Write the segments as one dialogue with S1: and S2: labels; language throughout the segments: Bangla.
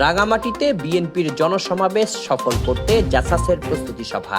S1: রাঙামাটিতে বিএনপির জনসমাবেশ সফল করতে জাসাসের প্রস্তুতি সভা।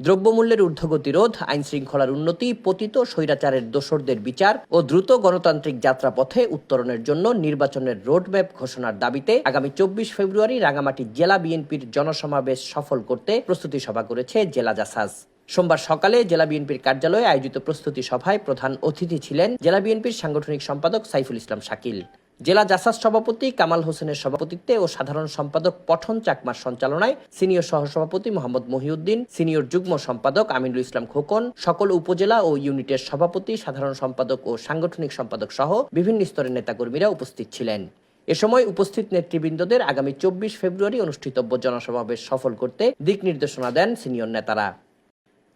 S1: দ্রব্যমূল্যের ঊর্ধ্বগতি রোধ আইন শৃঙ্খলার উন্নতি, পতিত স্বৈরাচারের দোসরদের বিচার ও দ্রুত গণতান্ত্রিক যাত্রাপথে উত্তরণের জন্য নির্বাচনের রোডম্যাপ ঘোষণার দাবিতে আগামী চব্বিশ ফেব্রুয়ারি রাঙামাটি জেলা বিএনপির জনসমাবেশ সফল করতে প্রস্তুতি সভা করেছে জেলা জাসাজ সোমবার সকালে জেলা বিএনপির কার্যালয়ে আয়োজিত প্রস্তুতি সভায় প্রধান অতিথি ছিলেন জেলা বিএনপির সাংগঠনিক সম্পাদক সাইফুল ইসলাম শাকিল। জেলা জাসাস সভাপতি কামাল হোসেনের সভাপতিত্বে ও সাধারণ সম্পাদক পঠন চাকমার সঞ্চালনায় সিনিয়র সহসভাপতি মোহাম্মদ মহিউদ্দিন, সিনিয়র যুগ্ম সম্পাদক আমিনুল ইসলাম খোকন, সকল উপজেলা ও ইউনিটের সভাপতি, সাধারণ সম্পাদক ও সাংগঠনিক সম্পাদক সহ বিভিন্ন স্তরের নেতাকর্মীরা উপস্থিত ছিলেন। এ সময় উপস্থিত নেতৃবৃন্দদের আগামী চব্বিশ ফেব্রুয়ারি অনুষ্ঠিতব্য জনসমাবেশ সফল করতে দিক নির্দেশনা দেন সিনিয়র নেতারা।